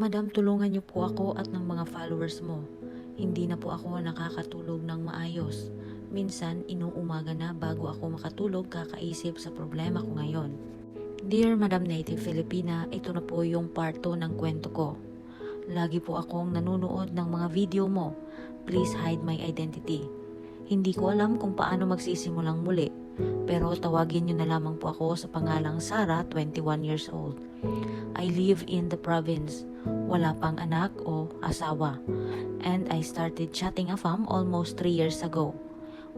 Madam, tulungan niyo po ako at ng mga followers mo. Hindi na po ako nakakatulog ng maayos. Minsan, inuumaga na bago ako makatulog kakaisip sa problema ko ngayon. Dear Madam Native Filipina, ito na po yung part 2 ng kwento ko. Lagi po akong nanonood ng mga video mo. Please hide my identity. Hindi ko alam kung paano magsisimulang muli, pero tawagin niyo na lamang po ako sa pangalang Sara, 21 years old. I live in the province. Wala pang anak o asawa. And I started chatting a fam almost 3 years ago.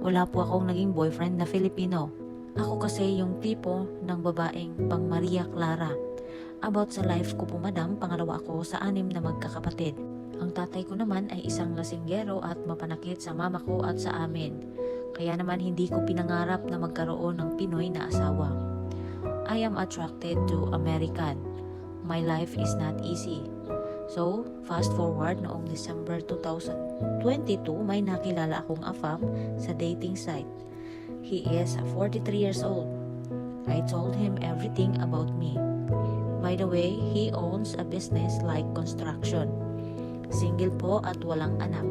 Wala po akong naging boyfriend na Filipino. Ako kasi yung tipo ng babaeng pang Maria Clara. About sa life ko po madam, pangalawa ako sa anim na magkakapatid. Ang tatay ko naman ay isang lasinggero at mapanakit sa mama ko at sa amin. Kaya naman hindi ko pinangarap na magkaroon ng Pinoy na asawa. I am attracted to American. My life is not easy. So, fast forward noong December 2022, may nakilala akong afam sa dating site. He is 43 years old. I told him everything about me. By the way, he owns a business like construction. Single po at walang anak.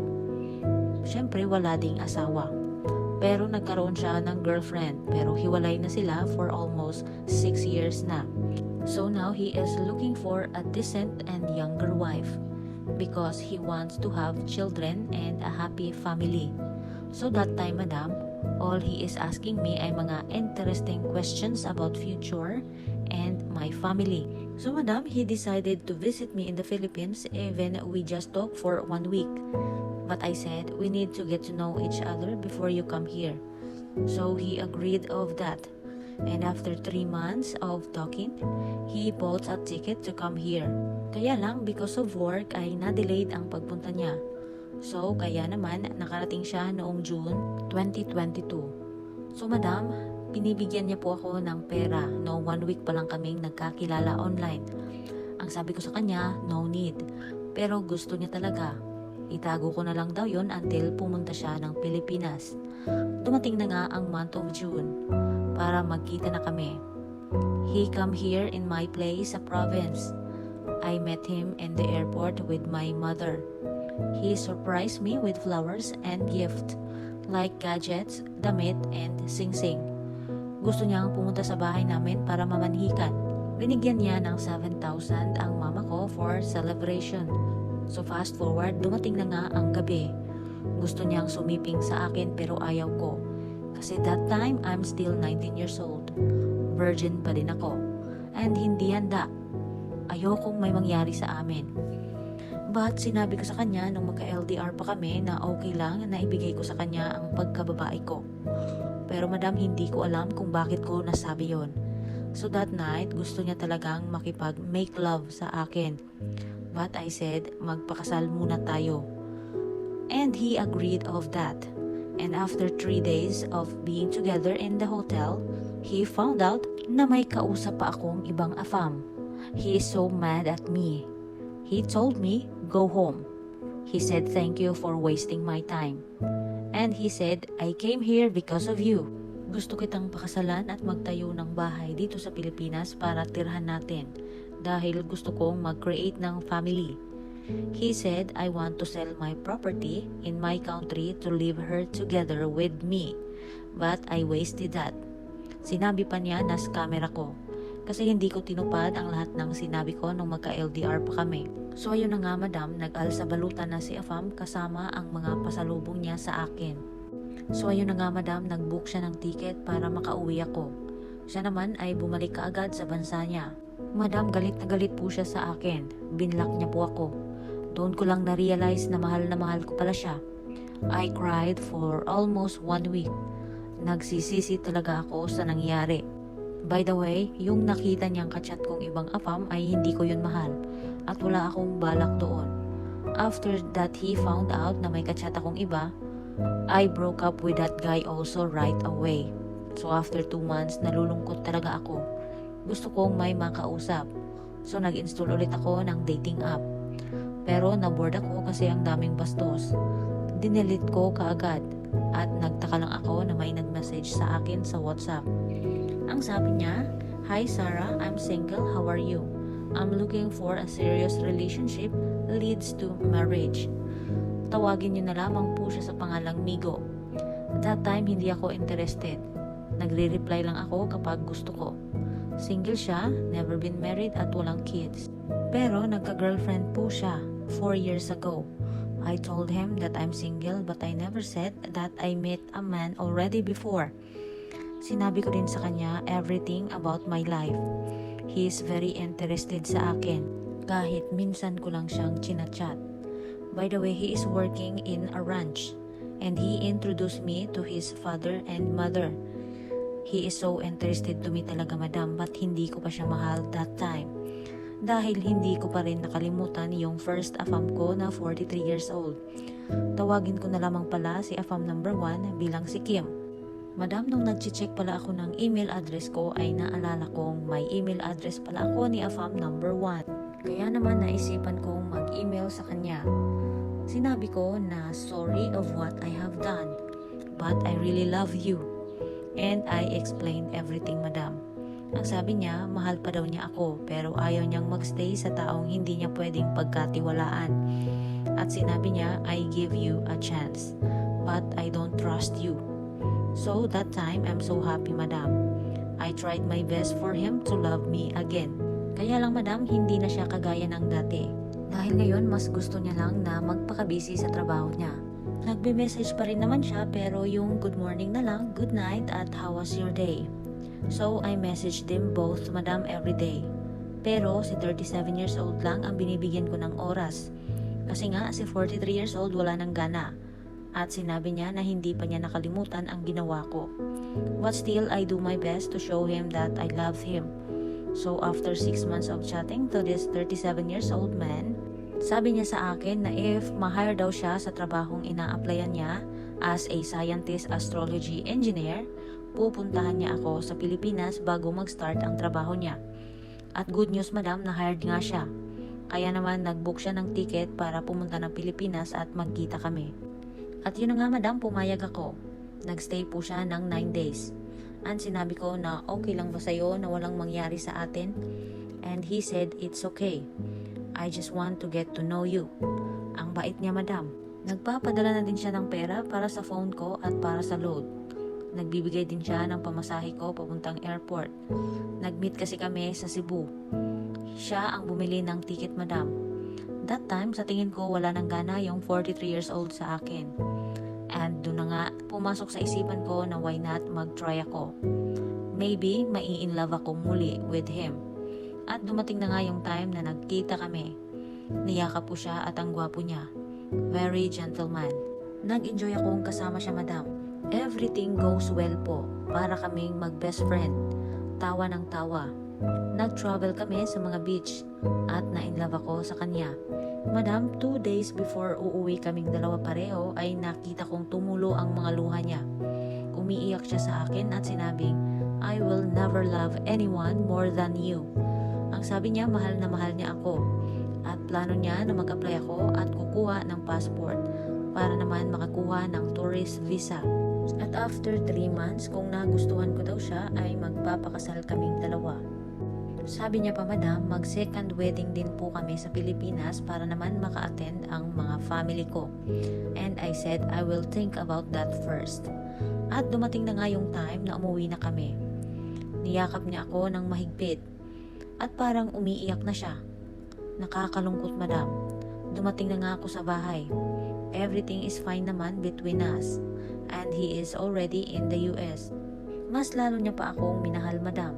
Siyempre, wala ding asawa. Pero nagkaroon siya ng girlfriend pero hiwalay na sila for almost 6 years na. So now he is looking for a decent and younger wife because he wants to have children and a happy family. So that time, madam, all he is asking me ay mga interesting questions about future and my family. So madam, he decided to visit me in the Philippines even we just talked for one week. But I said, we need to get to know each other before you come here. So he agreed of that. And after three months of talking, he bought a ticket to come here. Kaya lang, because of work, ay na-delayed ang pagpunta niya. So, kaya naman, nakarating siya noong June 2022. So, madam, pinibigyan niya po ako ng pera. No, one week pa lang kaming nagkakilala online. Ang sabi ko sa kanya, no need. Pero gusto niya talaga. Itago ko na lang daw yon until pumunta siya ng Pilipinas. Dumating na nga ang month of June para magkita na kami. He come here in my place sa province. I met him in the airport with my mother. He surprised me with flowers and gift like gadgets, damit, and sing-sing. Gusto niyang pumunta sa bahay namin para mamanhikan. Binigyan niya ng 7,000 ang mama ko for celebration. So fast forward, dumating na nga ang gabi. Gusto niyang sumiping sa akin pero ayaw ko. Kasi that time, I'm still 19 years old. Virgin pa din ako. And hindi handa. Ayokong may mangyari sa amin. But sinabi ko sa kanya nung magka-LDR pa kami na okay lang na ibigay ko sa kanya ang pagkababae ko. Pero madam, hindi ko alam kung bakit ko nasabi yon. So that night, gusto niya talagang makipag-make love sa akin. But I said, magpakasal muna tayo. And he agreed of that. And after three days of being together in the hotel, he found out na may kausap pa akong ibang afam. He is so mad at me. He told me, go home. He said, thank you for wasting my time. And he said, I came here because of you. Gusto kitang pakasalan at magtayo ng bahay dito sa Pilipinas para tirhan natin dahil gusto kong mag-create ng family. He said, I want to sell my property in my country to leave her together with me. But I wasted that. Sinabi pa niya na scammer ako. Kasi hindi ko tinupad ang lahat ng sinabi ko nung magka-LDR pa kami. So ayun na nga madam, nag-alsa balutan na si Afam kasama ang mga pasalubong niya sa akin. So ayun na nga madam, nag-book siya ng ticket para makauwi ako. Siya naman ay bumalik kaagad sa bansa niya. Madam, galit na galit po siya sa akin. Binlock niya po ako. Doon ko lang na-realize na mahal na mahal ko pala siya. I cried for almost one week. Nagsisisi talaga ako sa nangyari. By the way, yung nakita niyang kachat kong ibang afam ay hindi ko yun mahal at wala akong balak doon. After that he found out na may kachat akong iba, I broke up with that guy also right away. So after two months, nalulungkot talaga ako. Gusto kong may makausap. So nag-install ulit ako ng dating app. Pero naboard ako kasi ang daming bastos. Dinelit ko kaagad at nagtaka lang ako na may nag-message sa akin sa WhatsApp. Ang sabi niya, Hi Sarah, I'm single, how are you? I'm looking for a serious relationship leads to marriage. Tawagin niyo na lamang po siya sa pangalang Migo. That time, hindi ako interested. Nagre-reply lang ako kapag gusto ko. Single siya, never been married at walang kids. Pero nagka-girlfriend po siya 4 years ago. I told him that I'm single but I never said that I met a man already before. Sinabi ko din sa kanya everything about my life. He is very interested sa akin kahit minsan ko lang siyang chinachat. By the way, he is working in a ranch and he introduced me to his father and mother. He is so interested to me talaga madam but hindi ko pa siya mahal that time. Dahil hindi ko pa rin nakalimutan yung first afam ko na 43 years old. Tawagin ko na lamang pala si afam number 1 bilang si Kim. Madam, nung nag-check pala ako ng email address ko ay naalala kong may email address pala ako ni afam number 1. Kaya naman naisipan kong mag-email sa kanya. Sinabi ko na sorry of what I have done, but I really love you. And I explained everything, madam. Ang sabi niya, mahal pa daw niya ako pero ayaw niyang magstay sa taong hindi niya pwedeng pagkatiwalaan. At sinabi niya, I give you a chance, but I don't trust you. So that time, I'm so happy, madam. I tried my best for him to love me again. Kaya lang, madam, hindi na siya kagaya ng dati. Dahil ngayon, mas gusto niya lang na magpakabisi sa trabaho niya. Nagbe-message pa rin naman siya pero yung good morning na lang, good night at how was your day? So I messaged them both madam every day. Pero si 37 years old lang ang binibigyan ko ng oras. Kasi nga si 43 years old wala nang gana. At sinabi niya na hindi pa niya nakalimutan ang ginawa ko. But still I do my best to show him that I love him. So after 6 months of chatting to this 37 years old man, sabi niya sa akin na if ma-hire daw siya sa trabahong ina-applyan niya as a scientist astrology engineer, pupuntahan niya ako sa Pilipinas bago mag-start ang trabaho niya. At good news madam na hired nga siya. Kaya naman nag-book siya ng ticket para pumunta ng Pilipinas at magkita kami. At yun nga madam, pumayag ako. Nagstay po siya ng 9 days. And sinabi ko na okay lang ba sa'yo na walang mangyari sa atin? And he said, it's okay. I just want to get to know you. Ang bait niya madam. Nagpapadala na din siya ng pera para sa phone ko at para sa load. Nagbibigay din siya ng pamasahe ko papuntang airport. Nagmeet kasi kami sa Cebu. Siya ang bumili ng ticket madam. That time, sa tingin ko wala nang gana yung 43 years old sa akin. And doon na nga, pumasok sa isipan ko na why not mag-try ako. Maybe, mai-in-love ako muli with him. At dumating na nga yung time na nagkita kami. Niyakap po siya at ang gwapo niya. Very gentleman. Nag-enjoy akong kasama siya madam. Everything goes well po. Para kaming mag-best friend. Tawa ng tawa. Nag-travel kami sa mga beach at na-inlove ako sa kanya. Madam, two days before uuwi kaming dalawa pareho ay nakita kong tumulo ang mga luha niya. Umiiyak siya sa akin at sinabing, I will never love anyone more than you. Ang sabi niya, mahal na mahal niya ako. At plano niya na mag-apply ako at kukuha ng passport para naman makakuha ng tourist visa. At after 3 months, kung nagustuhan ko daw siya, ay magpapakasal kaming dalawa. Sabi niya pa madam, mag second wedding din po kami sa Pilipinas para naman maka-attend ang mga family ko. And I said I will think about that first. At dumating na nga yung time na umuwi na kami. Niyakap niya ako ng mahigpit. At parang umiiyak na siya. Nakakalungkot madam. Dumating na nga ako sa bahay. Everything is fine naman between us. And he is already in the US. Mas lalo niya pa akong minahal madam.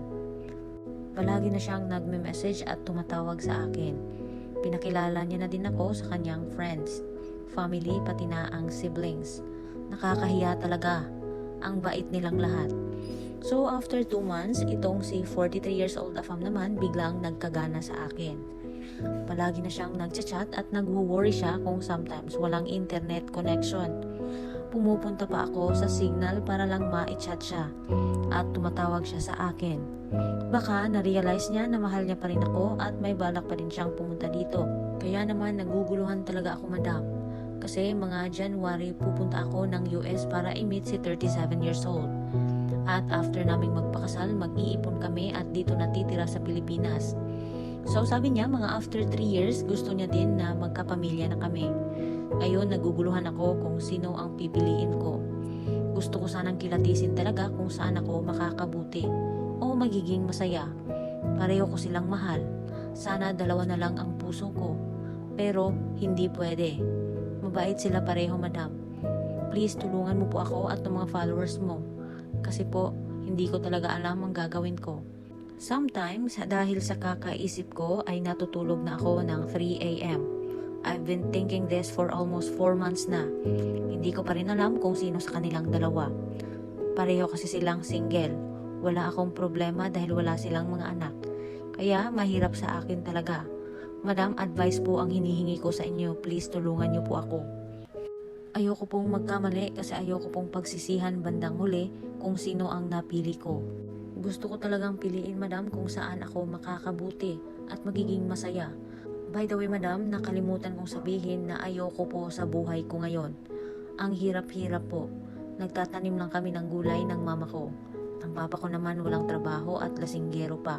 Palagi na siyang nagme-message at tumatawag sa akin. Pinakilala niya na din ako sa kanyang friends, family pati na ang siblings. Nakakahiya talaga. Ang bait nilang lahat. So after 2 months, itong si 43 years old afam naman biglang nagkagana sa akin. Palagi na siyang nagchat-chat at nagwo-worry siya kung sometimes walang internet connection. Pumupunta pa ako sa signal para lang ma-chat siya at tumatawag siya sa akin. Baka na-realize niya na mahal niya pa rin ako at may balak pa rin siyang pumunta dito. Kaya naman naguguluhan talaga ako madam. Kasi mga January pupunta ako ng US para i-meet si 37 years old. At after naming magpakasal, mag-iipon kami at dito natitira sa Pilipinas. So sabi niya, mga after 3 years, gusto niya din na magkapamilya na kami. Ngayon, naguguluhan ako kung sino ang pipiliin ko. Gusto ko sanang kilatisin talaga kung saan ako makakabuti o magiging masaya. Pareho ko silang mahal. Sana dalawa na lang ang puso ko. Pero hindi pwede. Mabait sila pareho, madam. Please, tulungan mo po ako at ng mga followers mo. Kasi po, hindi ko talaga alam ang gagawin ko. Sometimes, dahil sa kakaisip ko ay natutulog na ako ng 3 a.m. I've been thinking this for almost 4 months na. Hindi ko pa rin alam kung sino sa kanilang dalawa. Pareho kasi silang single. Wala akong problema dahil wala silang mga anak. Kaya mahirap sa akin talaga. Madam, advice po ang hinihingi ko sa inyo. Please tulungan niyo po ako. Ayoko pong magkamali kasi ayoko pong pagsisihan bandang huli kung sino ang napili ko. Gusto ko talagang piliin madam kung saan ako makakabuti at magiging masaya. By the way madam, nakalimutan kong sabihin na ayoko po sa buhay ko ngayon. Ang hirap-hirap po. Nagtatanim lang kami ng gulay ng mama ko. Ang papa ko naman walang trabaho at lasinggero pa.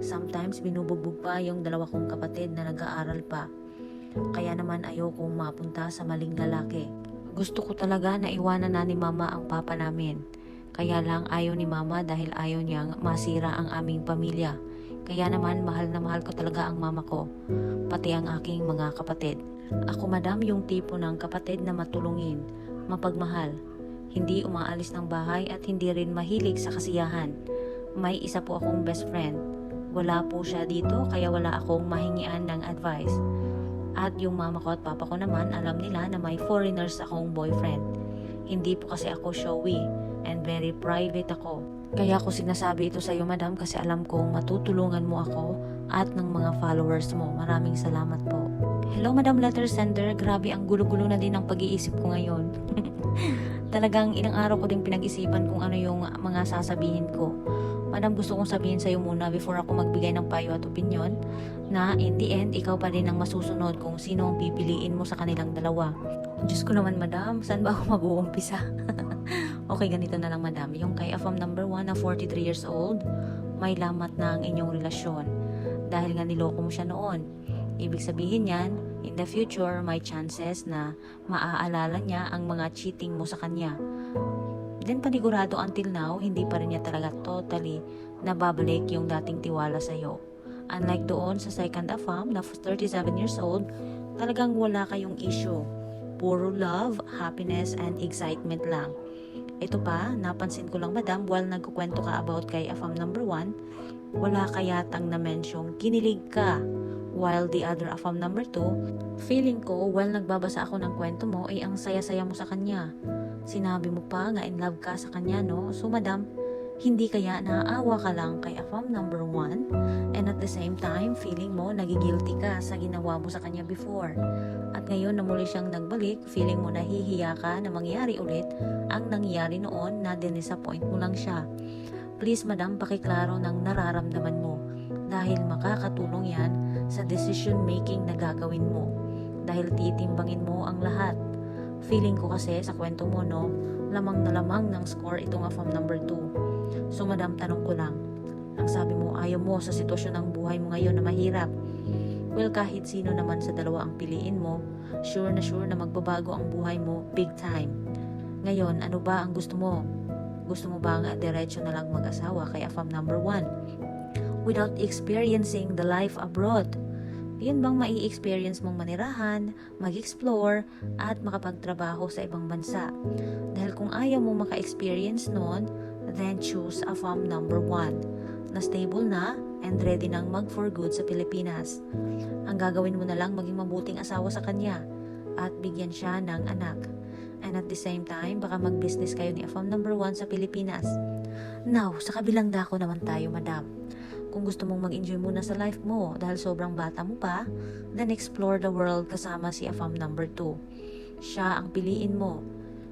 Sometimes binubugbog pa yung dalawa kong kapatid na nag-aaral pa. Kaya naman ayokong mapunta sa maling lalaki. Gusto ko talaga na iwanan na ni mama ang papa namin. Kaya lang ayaw ni mama dahil ayaw niyang masira ang aming pamilya. Kaya naman mahal na mahal ko talaga ang mama ko, pati ang aking mga kapatid. Ako madam yung tipo ng kapatid na matulungin, mapagmahal, hindi umaalis ng bahay at hindi rin mahilig sa kasiyahan. May isa po akong best friend. Wala po siya dito kaya wala akong mahingian ng advice. At yung mama ko at papa ko naman alam nila na may foreigners akong boyfriend. Hindi po kasi ako showy and very private ako. Kaya ako sinasabi ito sa iyo madam kasi alam kong matutulungan mo ako at ng mga followers mo. Maraming salamat po. Hello Madam Letter Sender, grabe ang gulo-gulo na din ang pag-iisip ko ngayon. Talagang ilang araw ko din pinag-isipan kung ano yung mga sasabihin ko. Madam, gusto kong sabihin sa'yo muna before ako magbigay ng payo at opinion na in the end, ikaw pa rin ang masusunod kung sino ang pipiliin mo sa kanilang dalawa. Diyos ko naman, madam, saan ba ako mag-uumpisa? okay, ganito na lang, madam. Yung kay AFAM number 1 na 43 years old, may lamat na ang inyong relasyon. Dahil nga niloko mo siya noon. Ibig sabihin yan, in the future, may chances na maaalala niya ang mga cheating mo sa kanya. Then panigurado until now, hindi pa rin niya talaga totally nababalik yung dating tiwala sa'yo. Unlike doon sa second AFAM na 37 years old, talagang wala kayong issue. Puro love, happiness, and excitement lang. Ito pa, napansin ko lang madam, while nagkukwento ka about kay AFAM number 1, wala ka yatang na-mensyong kinilig ka. While the other AFAM number 2, feeling ko while nagbabasa ako ng kwento mo ay ang saya-saya mo sa kanya. Sinabi mo pa nga in love ka sa kanya, no? So, madam, hindi kaya naaawa ka lang kay AFAM number 1 and at the same time, feeling mo nagigilty ka sa ginawa mo sa kanya before. At ngayon na muli siyang nagbalik, feeling mo nahihiya ka na mangyari ulit ang nangyari noon na dinisappoint mo lang siya. Please, madam, pakiklaro ng nararamdaman mo dahil makakatulong yan sa decision making na gagawin mo dahil titimbangin mo ang lahat. Feeling ko kasi sa kwento mo, no, lamang na lamang ng score itong AFAM number 2. So, madam, tanong ko lang. Ang sabi mo, ayaw mo sa sitwasyon ng buhay mo ngayon na mahirap. Well, kahit sino naman sa dalawa ang piliin mo, sure na sure na magbabago ang buhay mo big time. Ngayon, ano ba ang gusto mo? Gusto mo ba nga diretso na lang mag-asawa kay AFAM number 1? Without experiencing the life abroad. Yun bang mai-experience mong manirahan, mag-explore, at makapagtrabaho sa ibang bansa? Dahil kung ayaw mo maka-experience noon, then choose a number 1 na stable na and ready nang mag for good sa Pilipinas. Ang gagawin mo na lang maging mabuting asawa sa kanya at bigyan siya ng anak. And at the same time, baka mag-business kayo ni AFAM number 1 sa Pilipinas. Now, sa kabilang dako naman tayo, madam. Kung gusto mong mag-enjoy muna sa life mo dahil sobrang bata mo pa, then explore the world kasama si AFAM number 2. Siya ang piliin mo.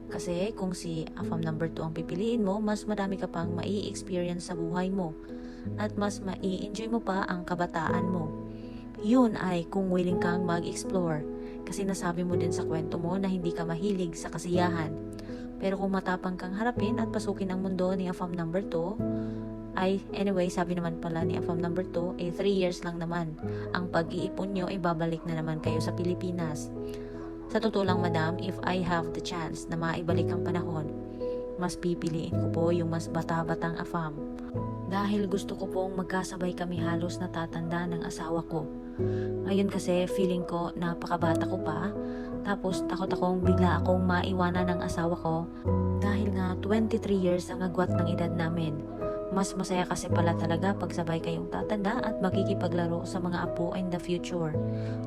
Kasi kung si AFAM number 2 ang pipiliin mo, mas madami ka pang mai-experience sa buhay mo at mas mai-enjoy mo pa ang kabataan mo. Yun ay kung willing kang mag-explore kasi nasabi mo din sa kwento mo na hindi ka mahilig sa kasiyahan. Pero kung matapang kang harapin at pasukin ang mundo ni AFAM number 2, Ay, anyway, sabi naman pala ni AFAM number 2, eh 3 years lang naman. Ang pag-iipon nyo, ay babalik na naman kayo sa Pilipinas. Sa totoo lang, madam, if I have the chance na maibalik ang panahon, mas pipiliin ko po yung mas bata-batang AFAM. Dahil gusto ko pong magkasabay kami halos natatanda ng asawa ko. Ngayon kasi feeling ko napakabata ko pa, tapos takot akong bigla akong maiwanan ng asawa ko dahil nga 23 years ang agwat ng edad namin. Mas masaya kasi pala talaga pag sabay kayong tatanda at makikipaglaro sa mga apo in the future.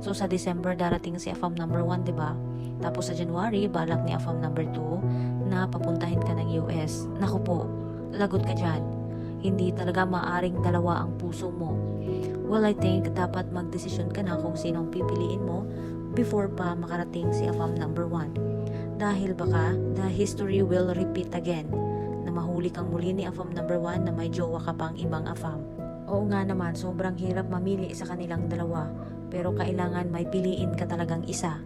So sa December darating si AFAM number 1, 'di ba? Tapos sa January balak ni AFAM number 2 na papuntahin ka ng US. Naku po, lagot ka dyan. Hindi talaga maaring dalawa ang puso mo. Well, I think dapat magdesisyon ka na kung sinong pipiliin mo before pa makarating si AFAM number 1. Dahil baka the history will repeat again na mahuli kang muli ni AFAM number 1 na may jowa ka pang ibang AFAM. Oo nga naman, sobrang hirap mamili sa kanilang dalawa pero kailangan may piliin ka talagang isa.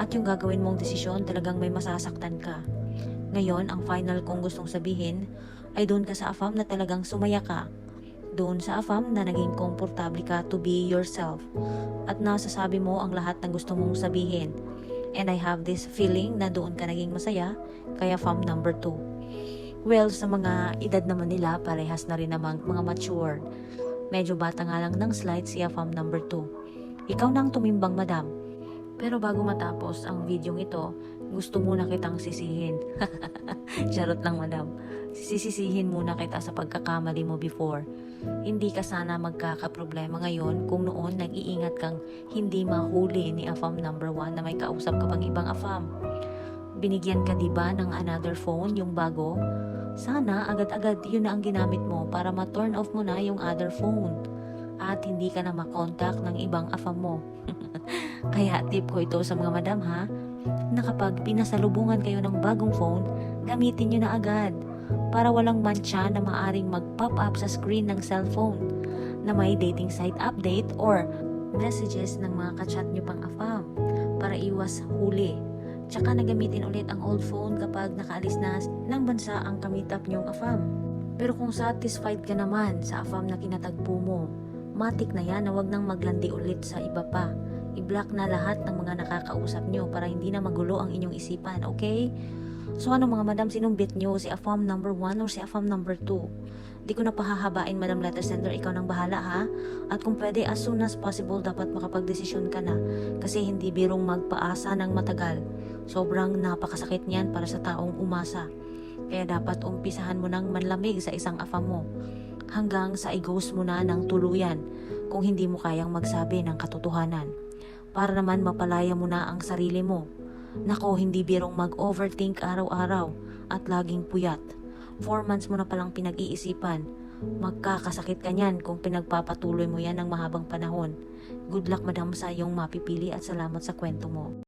At yung gagawin mong desisyon talagang may masasaktan ka. Ngayon, ang final kong gustong sabihin ay doon ka sa AFAM na talagang sumaya ka. Doon sa AFAM na naging komportable ka to be yourself. At nasasabi mo ang lahat ng gusto mong sabihin. And I have this feeling na doon ka naging masaya, kaya FAM number 2. Well, sa mga edad naman nila, parehas na rin namang mga matured. Medyo bata nga lang ng slide siya FAM number 2. Ikaw nang tumimbang, madam. Pero bago matapos ang video ito, gusto muna kitang sisihin. Charot lang, madam. Sisisihin muna kita sa pagkakamali mo before. Hindi ka sana magkakaproblema ngayon kung noon nag-iingat kang hindi mahuli ni AFAM number 1 na may kausap ka pang ibang AFAM. Binigyan ka 'di ba ng another phone, yung bago? Sana agad-agad yun na ang ginamit mo para ma-turn off mo na yung other phone at hindi ka na makontak ng ibang AFAM mo. Kaya tip ko ito sa mga madam ha, na kapag pinasalubungan kayo ng bagong phone, gamitin nyo na agad para walang mancha na maaring mag-pop up sa screen ng cellphone na may dating site update or messages ng mga kachat nyo pang afam para iwas huli. Tsaka na gamitin ulit ang old phone kapag nakaalis na ng bansa ang kamitap nyong afam. Pero kung satisfied ka naman sa afam na kinatagpo mo, matik na yan na wag nang maglandi ulit sa iba pa. I-block na lahat ng mga nakakausap nyo para hindi na magulo ang inyong isipan, okay? So ano mga madam, sinumbit nyo? Si AFAM number 1 or si AFAM number 2? Di ko na pahahabain madam letter sender, ikaw nang bahala ha? At kung pwede, as soon as possible, dapat makapagdesisyon ka na. Kasi hindi birong magpaasa ng matagal. Sobrang napakasakit niyan para sa taong umasa. Kaya dapat umpisahan mo ng manlamig sa isang AFAM mo. Hanggang sa i-ghost mo na ng tuluyan kung hindi mo kayang magsabi ng katotohanan. Para naman mapalaya mo na ang sarili mo. Nako, hindi birong mag-overthink araw-araw at laging puyat. Four months mo na palang pinag-iisipan. Magkakasakit ka niyan kung pinagpapatuloy mo yan ng mahabang panahon. Good luck madam sa iyong mapipili at salamat sa kwento mo.